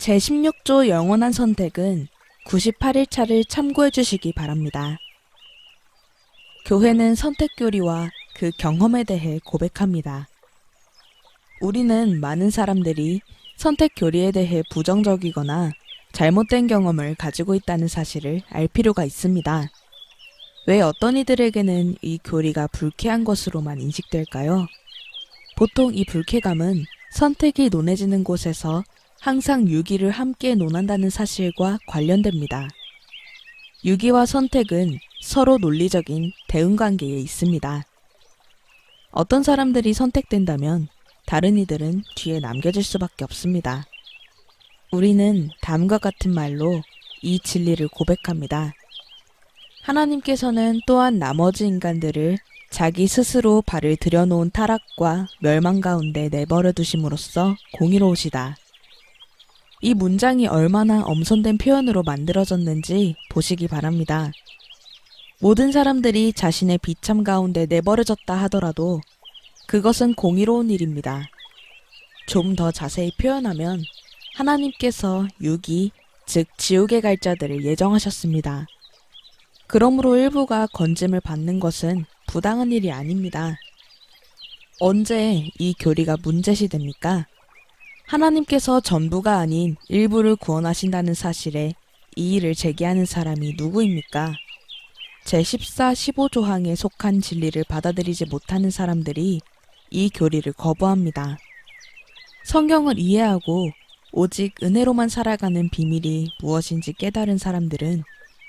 제16조 영원한 선택은 98일차를 참고해 주시기 바랍니다. 교회는 선택 교리와 그 경험에 대해 고백합니다. 우리는 많은 사람들이 선택 교리에 대해 부정적이거나 잘못된 경험을 가지고 있다는 사실을 알 필요가 있습니다. 왜 어떤 이들에게는 이 교리가 불쾌한 것으로만 인식될까요? 보통 이 불쾌감은 선택이 논해지는 곳에서 항상 유기를 함께 논한다는 사실과 관련됩니다. 유기와 선택은 서로 논리적인 대응 관계에 있습니다. 어떤 사람들이 선택된다면 다른 이들은 뒤에 남겨질 수밖에 없습니다. 우리는 다음과 같은 말로 이 진리를 고백합니다. 하나님께서는 또한 나머지 인간들을 자기 스스로 발을 들여놓은 타락과 멸망 가운데 내버려 두심으로써 공의로우시다. 이 문장이 얼마나 엄선된 표현으로 만들어졌는지 보시기 바랍니다. 모든 사람들이 자신의 비참 가운데 내버려졌다 하더라도 그것은 공의로운 일입니다. 좀 더 자세히 표현하면 하나님께서 유기, 즉 지옥에 갈 자들을 예정하셨습니다. 그러므로 일부가 건짐을 받는 것은 부당한 일이 아닙니다. 언제 이 교리가 문제시 됩니까? 하나님께서 전부가 아닌 일부를 구원하신다는 사실에 이의를 제기하는 사람이 누구입니까? 제14, 15조항에 속한 진리를 받아들이지 못하는 사람들이 이 교리를 거부합니다. 성경을 이해하고 오직 은혜로만 살아가는 비밀이 무엇인지 깨달은 사람들은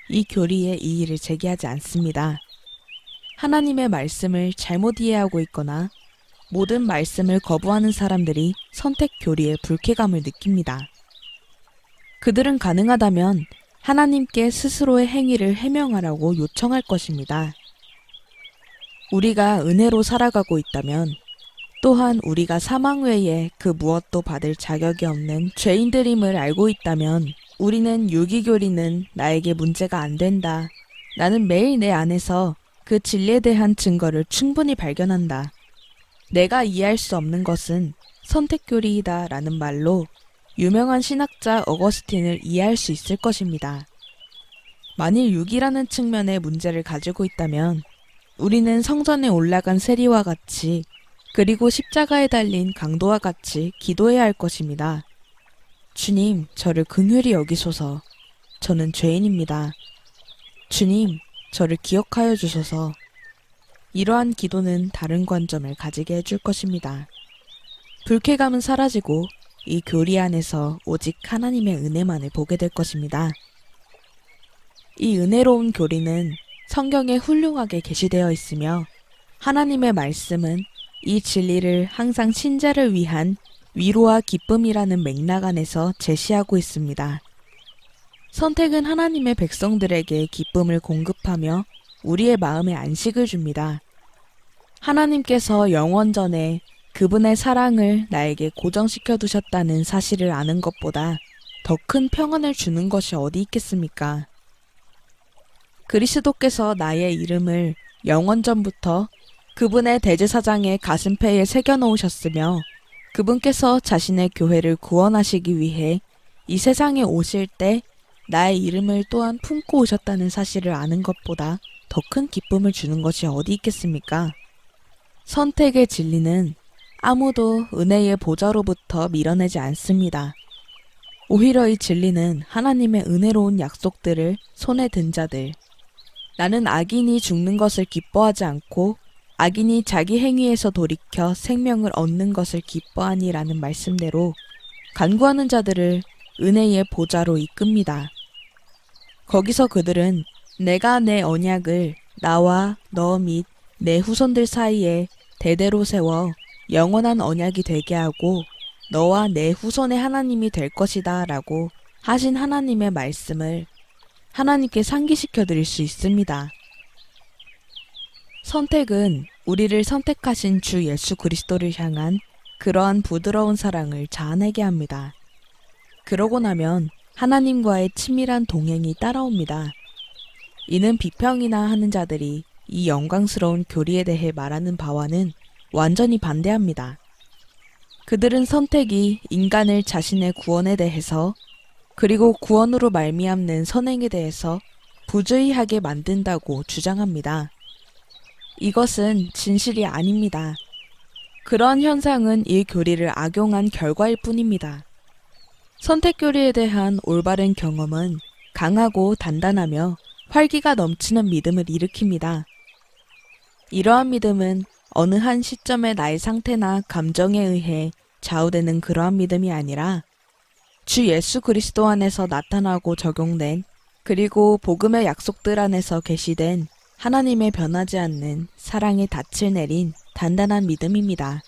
이 교리에 이의를 제기하지 않습니다. 하나님의 말씀을 잘못 이해하고 있거나 모든 말씀을 거부하는 사람들이 선택 교리에 불쾌감을 느낍니다. 그들은 가능하다면 하나님께 스스로의 행위를 해명하라고 요청할 것입니다. 우리가 은혜로 살아가고 있다면 또한 우리가 사망 외에 그 무엇도 받을 자격이 없는 죄인들임을 알고 있다면 우리는 유기교리는 나에게 문제가 안 된다. 나는 매일 내 안에서 그 진리에 대한 증거를 충분히 발견한다. 내가 이해할 수 없는 것은 선택교리이다 라는 말로 유명한 신학자 어거스틴을 이해할 수 있을 것입니다. 만일 육이라는 측면의 문제를 가지고 있다면 우리는 성전에 올라간 세리와 같이 그리고 십자가에 달린 강도와 같이 기도해야 할 것입니다. 주님, 저를 긍휼히 여기소서. 저는 죄인입니다. 주님, 저를 기억하여 주소서. 이러한 기도는 다른 관점을 가지게 해줄 것입니다. 불쾌감은 사라지고 이 교리 안에서 오직 하나님의 은혜만을 보게 될 것입니다. 이 은혜로운 교리는 성경에 훌륭하게 게시되어 있으며 하나님의 말씀은 이 진리를 항상 신자를 위한 위로와 기쁨이라는 맥락 안에서 제시하고 있습니다. 선택은 하나님의 백성들에게 기쁨을 공급하며 우리의 마음에 안식을 줍니다. 하나님께서 영원전에 그분의 사랑을 나에게 고정시켜 두셨다는 사실을 아는 것보다 더 큰 평안을 주는 것이 어디 있겠습니까? 그리스도께서 나의 이름을 영원전부터 그분의 대제사장의 가슴페에 새겨 놓으셨으며 그분께서 자신의 교회를 구원하시기 위해 이 세상에 오실 때 나의 이름을 또한 품고 오셨다는 사실을 아는 것보다 더 큰 기쁨을 주는 것이 어디 있겠습니까? 선택의 진리는 아무도 은혜의 보좌로부터 밀어내지 않습니다. 오히려 이 진리는 하나님의 은혜로운 약속들을 손에 든 자들. 나는 악인이 죽는 것을 기뻐하지 않고 악인이 자기 행위에서 돌이켜 생명을 얻는 것을 기뻐하니라는 말씀대로 간구하는 자들을 은혜의 보좌로 이끕니다. 거기서 그들은 내가 내 언약을 나와 너 및 내 후손들 사이에 대대로 세워 영원한 언약이 되게 하고 너와 내 후손의 하나님이 될 것이다 라고 하신 하나님의 말씀을 하나님께 상기시켜 드릴 수 있습니다. 선택은 우리를 선택하신 주 예수 그리스도를 향한 그러한 부드러운 사랑을 자아내게 합니다. 그러고 나면 하나님과의 친밀한 동행이 따라옵니다. 이는 비평이나 하는 자들이 이 영광스러운 교리에 대해 말하는 바와는 완전히 반대합니다. 그들은 선택이 인간을 자신의 구원에 대해서 그리고 구원으로 말미암는 선행에 대해서 부주의하게 만든다고 주장합니다. 이것은 진실이 아닙니다. 그런 현상은 이 교리를 악용한 결과일 뿐입니다. 선택 교리에 대한 올바른 경험은 강하고 단단하며 활기가 넘치는 믿음을 일으킵니다. 이러한 믿음은 어느 한 시점의 나의 상태나 감정에 의해 좌우되는 그러한 믿음이 아니라 주 예수 그리스도 안에서 나타나고 적용된 그리고 복음의 약속들 안에서 계시된 하나님의 변하지 않는 사랑의 닻을 내린 단단한 믿음입니다.